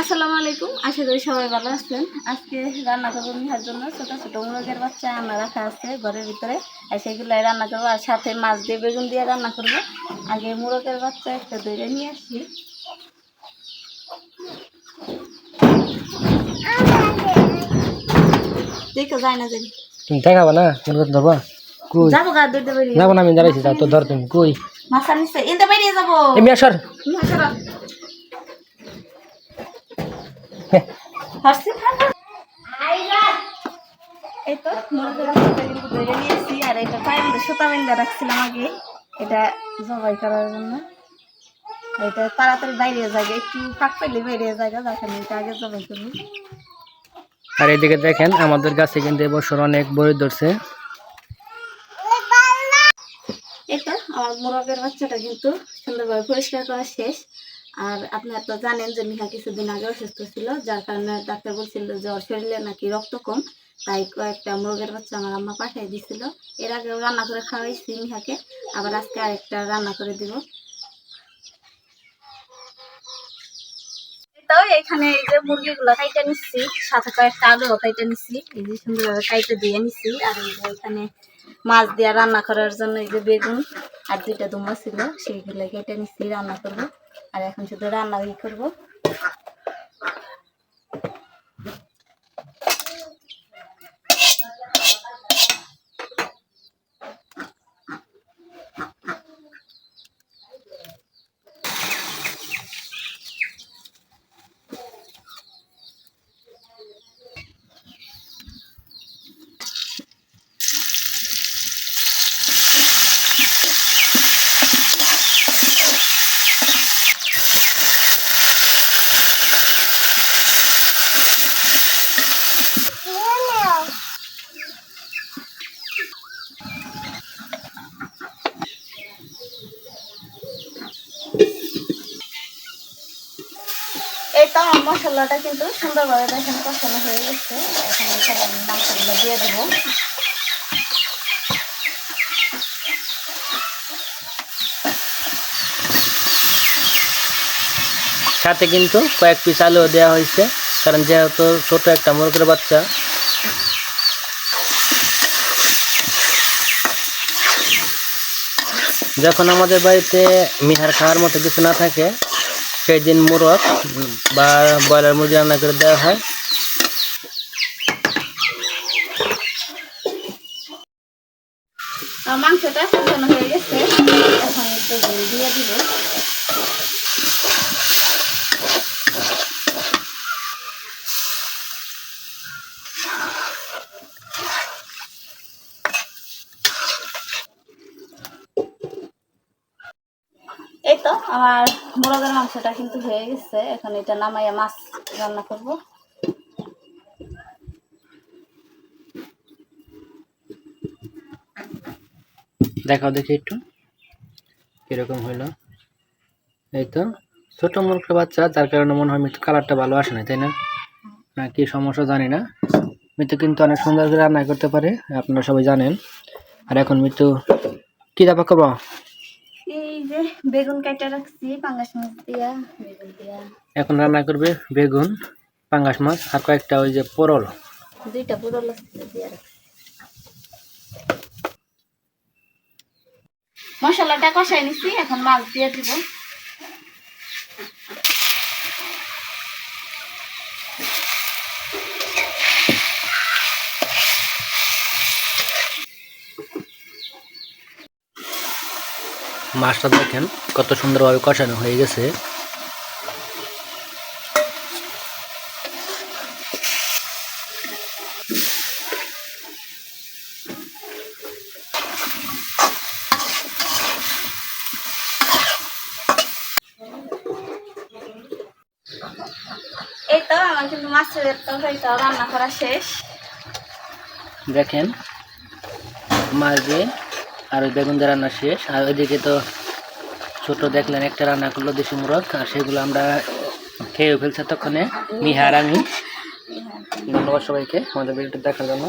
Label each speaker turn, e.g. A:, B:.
A: আসসালামু আলাইকুম আশা করি সবাই ভালো আছেন। আজকে রান্না করব মিহার জন্য। ছোট ছোট মুরগের বাচ্চা আনা রাখা আছে ঘরের ভিতরে। আর সেগুলাই রান্না করব আর সাথে মাছ দিয়ে বেগুন দিয়ে রান্না করব। আগে মুরগের বাচ্চা একটা দইরে নিয়ে আসি। দেখো যায় না
B: তুমি দেখাবা না? মুরগা ধরবা। কই?
A: যাব গা
B: যাব না আমি দাঁড়াইছি যাও তো ধর তুমি। কই?
A: মাথা নিচে এনতে যাব।
B: মিয়া
A: এই তো মুরগের কিন্তু ধরে নিয়েছি আর এটা পায়ের সুতা বেঁধে রাখছিলাম আগে। এটা জবাই করার জন্য। এটা তাড়াতাড়ি বাইরে জায়গা একটু ফাঁক পেলে বাইরে জায়গা দেখেন এটা আগে জবাই করব
B: আর এদিকে দেখেন আমাদের গাছে কিন্তু এবছর অনেক বই ধরছে।
A: এই তো আমার মোরগের বাচ্চাটা কিন্তু সুন্দরভাবে পরিষ্কার করা শেষ। আর আপনারা তো জানেন যে মিহা কিছুদিন আগে অসুস্থ ছিল, যার কারণে ডাক্তার বলছিল যে ওর শরীরে নাকি রক্ত কম, তাই কয়েকটা মুরগের বাচ্চা আমার আম্মা পাঠিয়ে দিছিল। এর আগে রান্না করে খাওয়াইছি মিহাকে, আবার আজকে আরেকটা রান্না করে দিব। এখানে এই যে মুরগিগুলো কাইটে নিচ্ছি, সাথে কয়েকটা আলু কাইটে নিচ্ছি, এই যে সুন্দরভাবে কাইটে দিয়ে নিচ্ছি, আর এখানে মাছ দিয়ে রান্না করার জন্য এই যে বেগুন আর দুইটা দুমা ছিল, সেইগুলো কেটে নিচ্ছি, রান্না করব। আর এখন শুধু রান্না ই করব। মশলাটা কিন্তু সুন্দরভাবে দেখেন কষানো হয়ে গেছে। এখন আমি মাংসগুলো দিয়ে দিব।
B: সাথে কিন্তু কয়েক পিস আলু দেওয়া হয়েছে, কারণ যেহেতু ছোট একটা মুরগের বাচ্চা। যখন আমাদের বাড়িতে মিহার খাওয়ার মতো কিছু না থাকে সেই দিন মুরগ বা ব্রয়লার মুরগি রান্না করে দেওয়া হয়।
A: মাংসটা হয়ে গেছে। এখন একটু দিয়ে দিব এই তো আমার মোরগের মাংসটা কিন্তু হয়ে গেছে। এখন এটা নামাইয়া মাছ রান্না করব।
B: দেখাও দেখি একটু। কীরকম হইল? এই তো, ছোট মুরগের বাচ্চা, যার কারণে মনে হয় মৃত্যু কালারটা ভালো আসে না তাই না? না, কি সমস্যা জানি না। মৃত্যু কিন্তু অনেক সুন্দর করে রান্না করতে পারে, আপনারা সবাই জানেন। আর এখন মৃত্যু কি দাপা করব?
A: যে বেগুন কাটা রাখছি পাঙ্গাস মাছ দিয়া। বেগুন দিয়া
B: এখন রান্না করবে বেগুন পাঙ্গাস মাছ আর কয়েকটা ওই যে পরল।
A: দুইটা পরল দিয়া রাখছি। মশলাটা কষাই নিছি এখন মাছ দিয়ে দিব।
B: মাছটা দেখেন কত সুন্দরভাবে কষানো হয়ে গেছে।
A: এই তো আমার কিন্তু মাছের তরকারিটাও রান্না করা শেষ।
B: দেখেন মাছ দিয়ে আর ওই বেগুন দিয়ে রান্না শেষ। আর ওইদিকে তো ছোট দেখলেন একটা রান্না করল দেশি মুরগ, আর সেগুলো আমরা খেয়েও ফেলছি তখন মিহার আমি। ধন্যবাদ সবাইকে আমাদের ভিডিওটা দেখার জন্য।